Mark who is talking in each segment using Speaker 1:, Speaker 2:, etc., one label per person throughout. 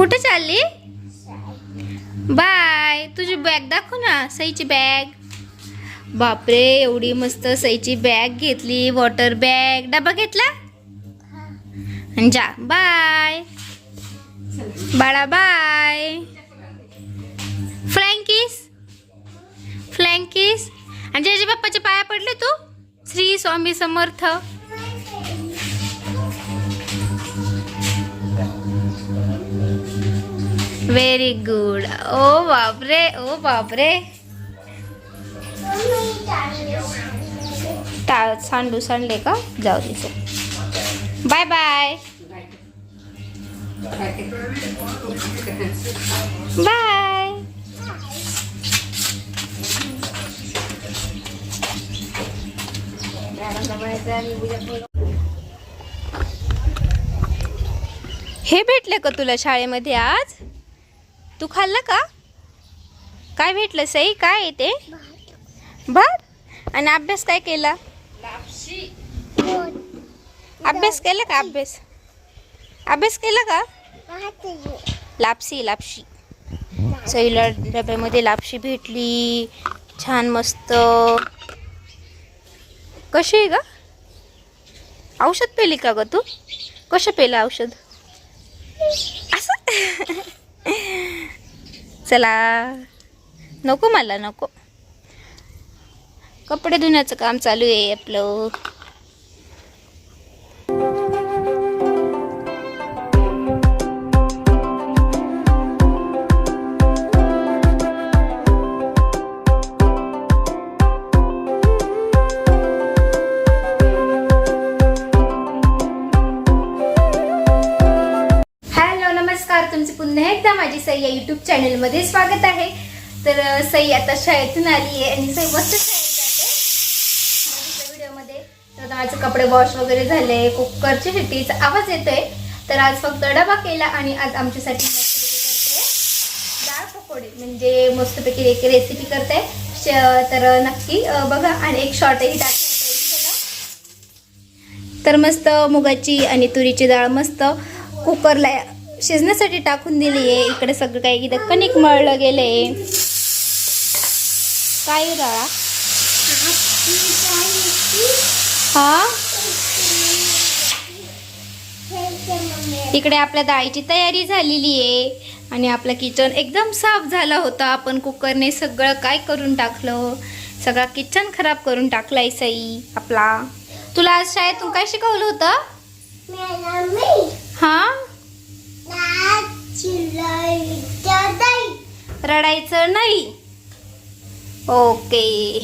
Speaker 1: कुठे चालली? बाय तुझी बॅग दाखव ना सईची बॅग बापरे एवढी मस्त सईची बॅग घेतली वॉटर बॅग डबा घेतला? आणि जा बाय. बाळा बाय. फ्रँकीस फ्रँकीस आणि जेजे बाप्पाच्या पाया पडले तू? श्री स्वामी समर्थ. व्हेरी गुड ओ बापरे. ओ बापरे. सांडू सांडले का? जाऊ दे चल. बाय बाय बाय हे भेटले का तुला शाळेमध्ये आज? तू खाल्लं का? काय भेटलं सई? काय येते भात. आणि अभ्यास काय केला? अभ्यास केला का अभ्यास? अभ्यास केला का? लापसी लापशी. सईला डब्यामध्ये लापशी भेटली. छान मस्त. कशी आहे का औषध पेली का ग तू? कसं पेलं औषध? असं? चला. नको मला नको. कपडे धुण्याचं काम चालू आहे आपलं. नमस्कार तुमचे पुन्हा एकदा माझी सई या युट्यूब चॅनलमध्ये स्वागत आहे. तर सई आता शाळेतून आली आहे आणि सई मस्त शाळेत जाते. व्हिडिओमध्ये. तर आता माझे कपडे वॉश वगैरे झाले कुकरची शिट्टीचा आवाज येतोय. तर आज फक्त डबा केला आणि आज आमच्यासाठी करते. डाळ पकोडे म्हणजे मस्तपैकी एक रेसिपी करते. तर नक्की बघा आणि एक शॉर्टही टाकते तर मस्त मुगाची आणि तुरीची डाळ मस्त कुकरला शिजण्यासाठी टाकून दिली आहे. इकडे सगळं काही इथं कणिक मळलं गेलं आहे काय राळा हा? इकडे आपल्या डाळीची तयारी झालेली आहे. आणि आपलं किचन एकदम साफ झाला होता. आपण कुकरने सगळं काय करून टाकलं? सगळा किचन खराब करून टाकलाय सई आपला. तुला आज शाळेतून काय शिकवलं होतं हा रडायचं नाही. ओके.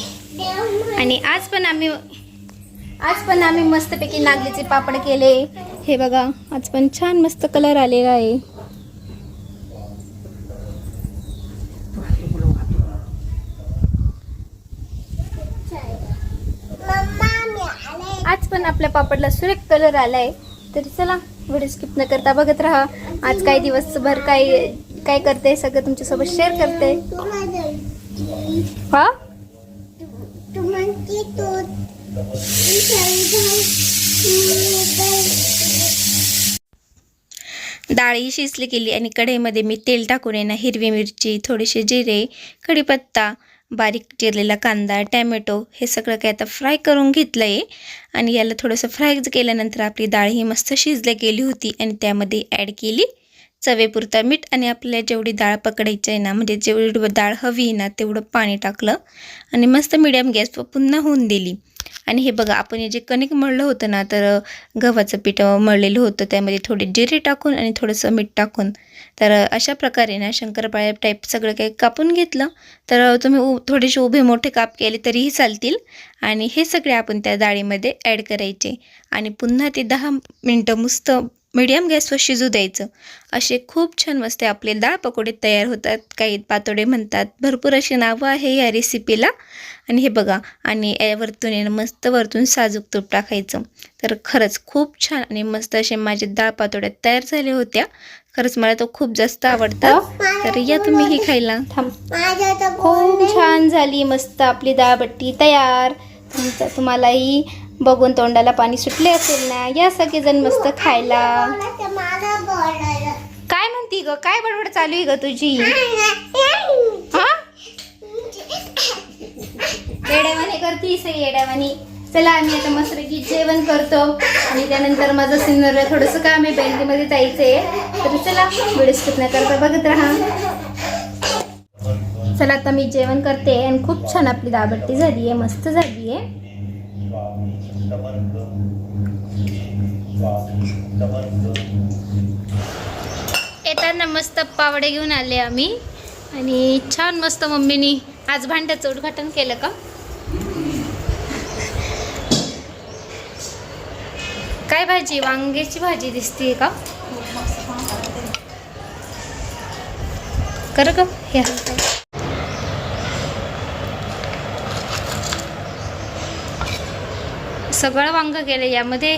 Speaker 1: आणि आज पण आम्ही आज पण आम्ही मस्तपैकी नागलीचे पापड केले. हे बघा आज पण छान मस्त कलर आलेला आहे. आज पण आपल्या पापडला सुरेख कलर आलाय. तरी चला व्हिडिओ स्किप न करता बघत राहा. आज काही दिवसभर काही काय करते सगळं तुमच्यासोबत शेअर करते. हा? डाळी शिजली गेली आणि कढईमध्ये मी तेल टाकून येणार हिरवी मिरची थोडेसे जिरे कढीपत्ता बारीक चिरलेला कांदा टॅमॅटो हे सगळं काय आता फ्राय करून घेतलं आहे आणि याला थोडंसं फ्राय केल्यानंतर आपली डाळ ही मस्त शिजल्या गेली होती आणि त्यामध्ये ॲड केली चवेपुरता मीठ आणि आपल्याला जेवढी डाळ पकडायची आहे ना म्हणजे जेवढी डाळ हवी आहे ना तेवढं पाणी टाकलं आणि मस्त मिडियम गॅसवर पुन्हा होऊन दिली. आणि हे बघा आपण हे जे कणिक मळलं होतं ना तर गव्हाचं पीठ मळलेलं होतं. त्यामध्ये थोडे जिरे टाकून आणि थोडंसं मीठ टाकून. तर अशा प्रकारे ना शंकरपाळ्या टाईप सगळं काही कापून घेतलं. तर तुम्ही उ थोडेसे उभे मोठे काप केले तरीही चालतील. आणि हे सगळे आपण त्या डाळीमध्ये ॲड करायचे. आणि पुन्हा ते दहा मिनटं मस्त मीडियम गॅसवर शिजू द्यायचं. असे खूप छान मस्त आपले डाळ पकोडे तयार होतात. काही पातोडे म्हणतात. भरपूर अशी नावं आहे या रेसिपीला आणि हे बघा आणि यावरतून मस्त वरतून साजूक तूप टाकायचं. तर खरंच खूप छान आणि मस्त असे माझे डाळ पातोड्या तयार झाल्या होत्या. खरंच मला तो खूप जास्त आवडतात. तर या तुम्ही ही खायला. थांब खूप छान झाली मस्त आपली डाळबट्टी तयार. तुमचा तुम्हालाही बघून तोंडाला पाणी सुटले असेल ना? या सगळेजण मस्त खायला. काय म्हणती ग? काय बडबड चालू आहे ग तुझी? येड्यावानी करतीस आहे येड्यावानी चला आम्ही आता मस्तपैकी जेवण करतो. आणि त्यानंतर माझं सिन्नरला थोडंसं काम आहे बँकेमध्ये जायचंय. तर चला व्हिडिओ स्किप न करता बघत राहा. चला आता मी जेवण करते. आणि खूप छान आपली दाबट्टी झाली आहे मस्त झाली आहे. येताना मस्त पावडे घेऊन आले आम्ही. आणि छान मस्त मम्मीनी आज भांड्याचं उद्घाटन केलं का? काय भाजी? वांग्याची भाजी दिसते का? कर हे सगळं वांग केलं यामध्ये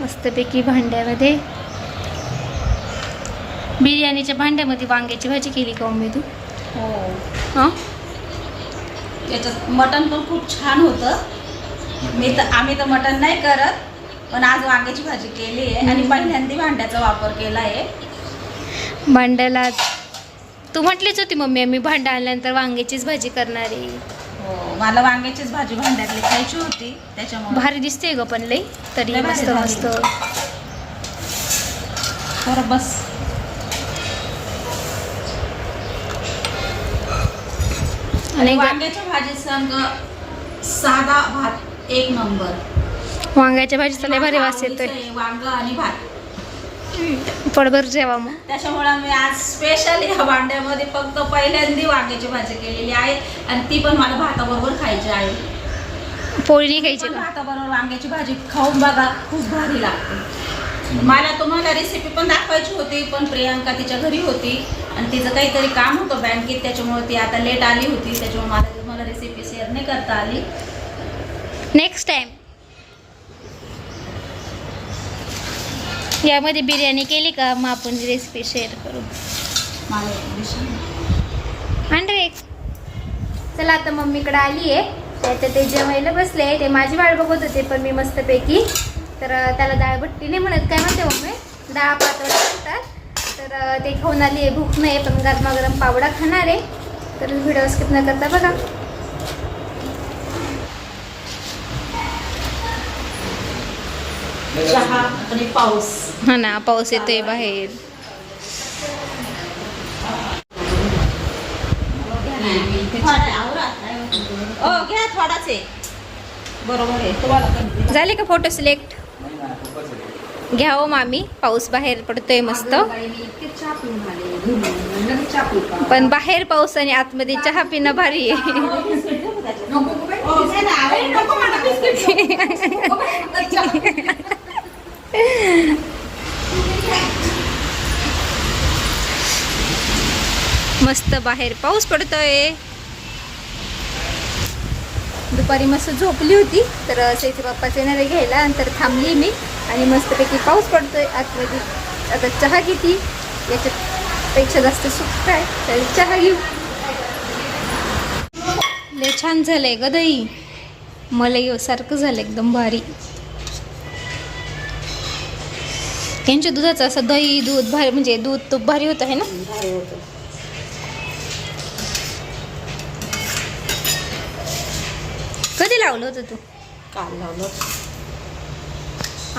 Speaker 1: मस्तपैकी भांड्यामध्ये बिर्याणीच्या भांड्यामध्ये वांग्याची भाजी केली का मम्मी तू
Speaker 2: हो.
Speaker 1: हां?
Speaker 2: याच्यात मटण पण खूप छान होतं. मी तर आम्ही तर मटण नाही करत पण आज वांग्याची भाजी केली आहे आणि पहिल्यांदा भांड्याचा वापर केला आहे.
Speaker 1: भांड्याला तू म्हटलीच होती मम्मी मी भांडा आणल्यानंतर वांग्याचीच भाजी करणार आहे.
Speaker 2: हो मला वांग्याचीच भाजी भांड्यातली खायची होती त्याच्यामुळे.
Speaker 1: भारी दिसते ग पण लई तरी
Speaker 2: भारी
Speaker 1: मस्त
Speaker 2: झाली.
Speaker 1: मस्त.
Speaker 2: बरं बस.
Speaker 1: आणि ग-
Speaker 2: वांग्याच्या भाजी संग साधा भात एक नंबर.
Speaker 1: वांग्याच्या भाजीचा लय भारी वास येतोय.
Speaker 2: आवडीचं आहे वांग आणि भात.
Speaker 1: पडभर जेवा मग
Speaker 2: त्याच्यामुळे मी आज स्पेशल या भांड्यामध्ये फक्त पहिल्यांदा वांग्याची भाजी केलेली आहे. आणि ती पण मला भाताबरोबर खायची आहे.
Speaker 1: पोळी खायची
Speaker 2: भाताबरोबर वांग्याची भाजी खाऊन बघा खूप भारी लागते. मला तुम्हाला रेसिपी पण दाखवायची होती पण प्रियांका तिच्या घरी होती. आणि तिचं काहीतरी काम होतं बँकेत त्याच्यामुळे ती आता लेट आली होती. त्याच्यामुळे मला तुम्हाला रेसिपी शेअर नाही करता आली.
Speaker 1: नेक्स्ट टाइम यामध्ये बिर्याणी केली का? मग आपण रेसिपी शेअर करू.
Speaker 2: मला एक.
Speaker 1: चला आता मम्मीकडे आली आहे. तर ते जेवायला बसले ते माझी बाळ बघत होते पण मी मस्तपैकी. तर त्याला डाळ भट्टी नाही म्हणत. काय म्हणते मम्मी? डाळ पातळ म्हणतात तर ते खाऊन आली आहे. भूक नाही पण गरमागरम पावडा खाणार आहे. तर व्हिडिओ स्किप न करता बघा.
Speaker 2: चहा आणि पाऊस.
Speaker 1: हा ना पाऊस येतोय बाहेर.
Speaker 2: हो घ्या थोडाच. आहे बरोबर आहे
Speaker 1: झाले का फोटो सिलेक्ट? घ्या हो मामी पाऊस बाहेर पडतोय मस्त. पण बाहेर पाऊस आणि आतमध्ये चहा पिणं भारी आहे. मस्त बाहेर पाऊस पडतोय. दुपारी मस्त झोपली होती तर शेती बाप्पाचे येणारे घ्यायला नंतर थांबली मी. आणि मस्तपैकी पाऊस पडतोय. आतमध्ये आता चहा किती याच्यापेक्षा जास्त सुख काय तर चहा घेऊ. लय छान झालंय ग दही. मला हो, सारखं झालं एकदम भारी. यांच्या दुधाचं असं दही दूध भारी म्हणजे दूध तूप भारी होत आहे ना? कधी लावलं होतं तू?
Speaker 2: काल लावलं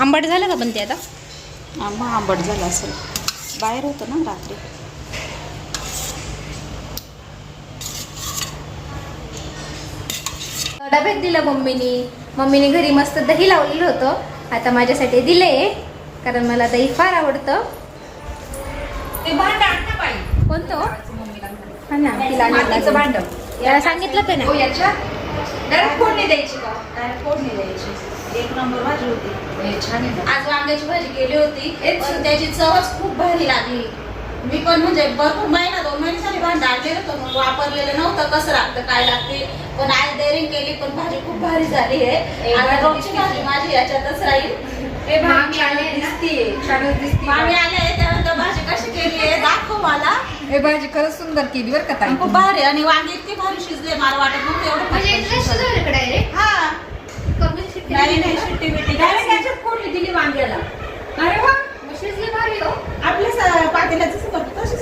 Speaker 1: आंबट झालं का पण ते आता?
Speaker 2: आंबा आंबट झाला असेल. बाहेर होतं ना रात्री.
Speaker 1: डब्यात दिलं मम्मीनी. मम्मीने घरी मस्त दही लावलेलं होतं. आता माझ्यासाठी दिले कारण मला दही फार आवडतं.
Speaker 2: ते
Speaker 1: कोणतं? हो? हा ना तिला आणलं
Speaker 2: मातीचं
Speaker 1: लागेल.
Speaker 2: भांड.
Speaker 1: याला सांगितलं का
Speaker 2: हो
Speaker 1: ना
Speaker 2: याच्या. डायरेक्ट फोडणी द्यायची का? डायरेक्ट फोडणी द्यायची. एक नंबर भाजी होती.
Speaker 3: छान
Speaker 2: आज वांग्याची भाजी केली होती. पण त्याची चवच खूप भारी लागली. मी पण म्हणजे भरपूर महिना दोन महिने झाले भांड आणलेलं होतं. मग वापरलेलं नव्हतं. कसं लागतं काय लागते? पण आज डेअरिंग केली पण भाजी खूप भारी झाली आहे. रोजची. भाजी माझी याच्यातच राहील.
Speaker 3: ते मामी आले दिसते.
Speaker 2: मामी आले त्यानंतर भाजी कशी केली आहे? दाखव मला.
Speaker 3: हे भाजी खरंच सुंदर केली बरं का ताई
Speaker 2: खूप भारी. आणि वांगे इतके भारी शिजले मला वाटत नव्हतं एवढं
Speaker 1: म्हणजे
Speaker 2: पटकन
Speaker 1: इथलं
Speaker 2: शिजलं.
Speaker 1: शिजवलं का direct?
Speaker 2: हा.
Speaker 1: कमी शिट्टी
Speaker 2: नाही नाही? शिट्टी बिट्टी
Speaker 3: डायरेक्ट
Speaker 2: नाही.
Speaker 3: त्याच्यात फोडणी दिली वांग्याला. अरे वा.
Speaker 1: मग शिजली भारी हो.
Speaker 2: आपल्या स- पातेल्याचं करतो तसं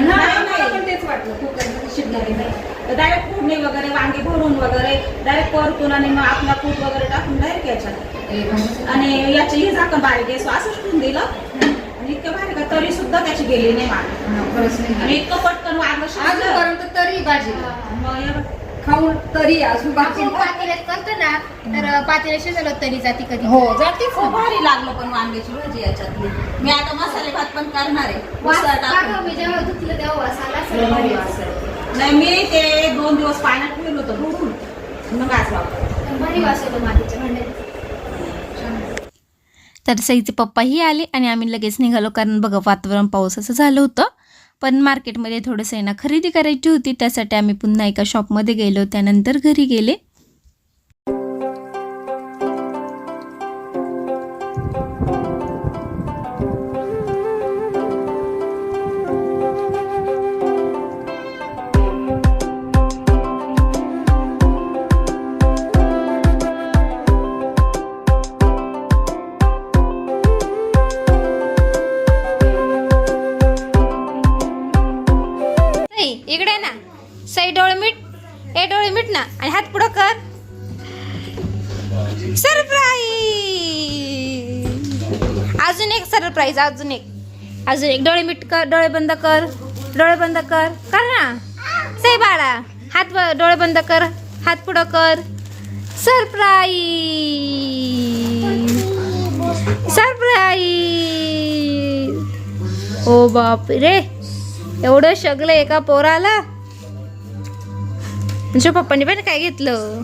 Speaker 2: नाही,
Speaker 3: मला पण तेच वाटलं. कुकरमध्ये शिजलेली नाही.
Speaker 2: डायरेक्ट फोडणी वगैरे वांगी भरून वगैरे डायरेक्ट परतून आणि मग आपला कूट वगैरे टाकून डायरेक्ट याच्यात. आणि याचे हे झाकण बारीक आहे. असंच ठेवून दिलं. आणि इतकं भारी का तरी सुद्धा त्याची गेली नाही मागे. आणि इतकं पटकन वांग शिजलं.
Speaker 3: अजूनपर्यंत तरी भाजी. खाऊन तरी अजून बाकी
Speaker 4: पातेल्यात करतो ना तर पातेल्या शिजवलं तरी जाते कधी.
Speaker 3: हो जाते
Speaker 2: खूप भारी लागलं पण वांग्याची भाजी याच्यातली. मी आता मसाले भात पण करणार आहे?
Speaker 4: मी जेव्हा धुतलं तेव्हा
Speaker 2: आहे. नाही मी ते दोन दिवस पाण्यात ठेवलं होतं मग आज.
Speaker 4: भारी वास येतो मातीच्या भांड्यात.
Speaker 1: तर सईचे पप्पाही आले आणि आम्ही लगेच निघालो कारण बघा वातावरण पाऊस असं झालं होतं. पण मार्केटमध्ये थोडंसं आहे ना खरेदी करायची होती त्यासाठी आम्ही पुन्हा एका शॉपमध्ये गेलो. त्यानंतर घरी गेले. सरप्राईज अजून एक सरप्राईज अजून एक. अजून एक. डोळे मीठ कर डोळे बंद कर डोळे बंद कर. कर ना. सई बाळा हात ब- डोळे बंद कर हात पुढं कर. सरप्राईज सरप्राईज ओ बाप रे एवढं सगळं एका पोराला. तुझ्या पप्पांनी पण काय घेतलं?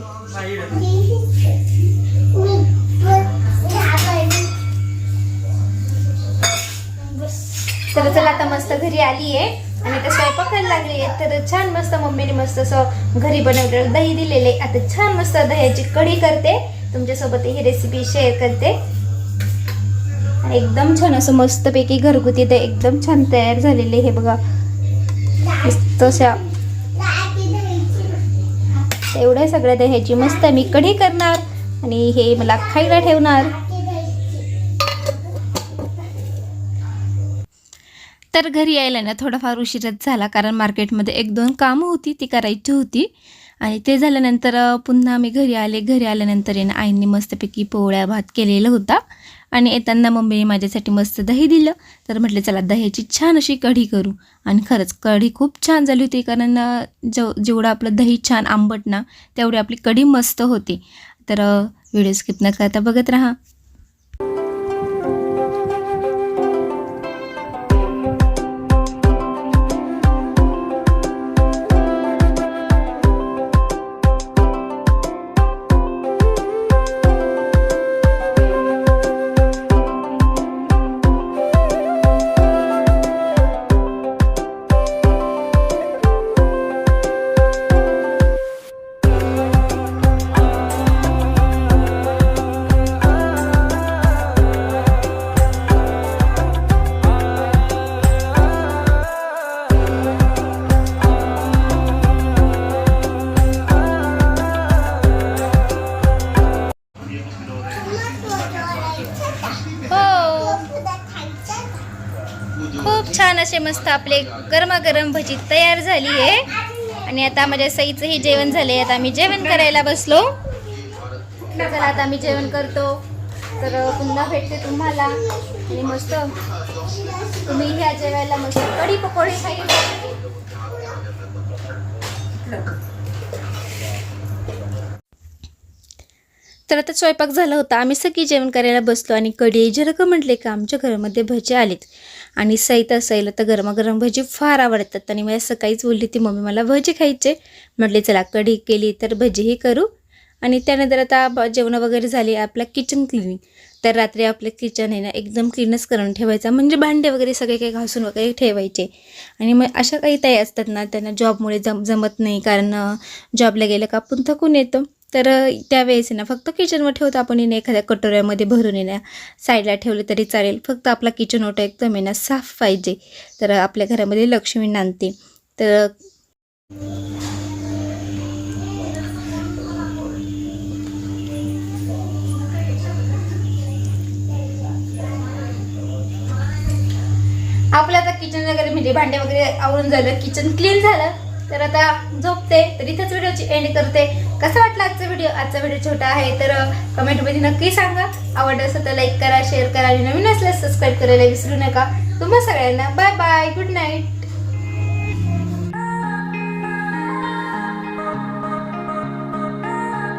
Speaker 1: घरी आली आहे आणि आता स्वयंपाक करायला लागली आहे तर छान मस्त मम्मीने मस्त असं घरी बनवलेलं दही दिलेले. आता छान मस्त दह्याची कढी करते. तुमच्यासोबत ही रेसिपी शेअर करते. आणि एकदम छान असं मस्तपैकी घरगुती ते एकदम छान तयार झालेले हे बघा. मस्त अशा. एवढ्या सगळ्या दह्याची मस्त मी कढी करणार आणि हे मला खायला ठेवणार. तर घरी यायला ना थोडाफार उशीरच झाला कारण मार्केटमध्ये एक दोन कामं होती ती करायची होती. आणि ते झाल्यानंतर पुन्हा मी घरी आले. घरी आल्यानंतर आहे ना आईंनी मस्तपैकी पोळ्या भात केलेला होता. आणि येताना मम्मीने माझ्यासाठी मस्त दही दिलं. तर म्हटलं चला दह्याची छान अशी कढी करू. आणि खरंच कढी खूप छान झाली होती कारण जेव जेवढं आपलं दही छान आंबट ना तेवढी आपली कढी मस्त होती. तर व्हिडिओ स्किप न करता बघत राहा. मस्त आपले गरमागरम भजी तयार झाली आहे. आणि आता माझ्या सईचंही जेवण झाले आता आम्ही जेवण करायला बसलो. तर चला आता आम्ही जेवण करतो. तर पुन्हा भेटते तुम्हाला. आणि मस्त तुम्ही ह्या जेवायला मस्त कढी पकोडे खाईल तर आता स्वयंपाक झाला होता. आम्ही सगळी जेवण करायला बसलो आणि कढी जर का म्हटले का आमच्या घरामध्ये भजे आलेत. आणि सईत असायला तर गरमागरम भजी फार आवडतात. आणि मला सकाळीच बोलली ती मम्मी मला भजी खायचे. म्हटले चला कढी केली तर भजीही करू. आणि त्यानंतर आता जेवण जेवणं वगैरे झाली आपलं किचन क्लिनिंग तर रात्री आपलं किचन आहे ना एकदम क्लीनच करून ठेवायचा. म्हणजे भांडे वगैरे सगळे काही घासून वगैरे ठेवायचे. आणि मग अशा काही ताई असतात ना त्यांना जॉबमुळे जम जमत नाही. कारण जॉबला गेलं का आपण थकून येतो. तर त्यावेळेस ना फक्त किचनवर ठेवतो आपण येणं एखाद्या कटोऱ्यामध्ये भरून येण्या साईडला ठेवले तरी चालेल. फक्त आपला किचन ओटा एकदम आहे ना साफ पाहिजे. तर आपल्या घरामध्ये लक्ष्मी नांदते तर आपलं आता किचन वगैरे म्हणजे भांडे वगैरे आवरून झालं किचन क्लीन झालं. तर आता झोपते. तर इथंच व्हिडिओची एंड करते. कसं वाटलं आजचा व्हिडिओ आजचा व्हिडिओ छोटा आहे तर कमेंटमध्ये नक्की सांगा. आवडलं असं तर लाईक करा शेअर करा. आणि नवीन असल्यास सबस्क्राईब करायला विसरू नका. तुम्हा सगळ्यांना बाय बाय गुड नाईट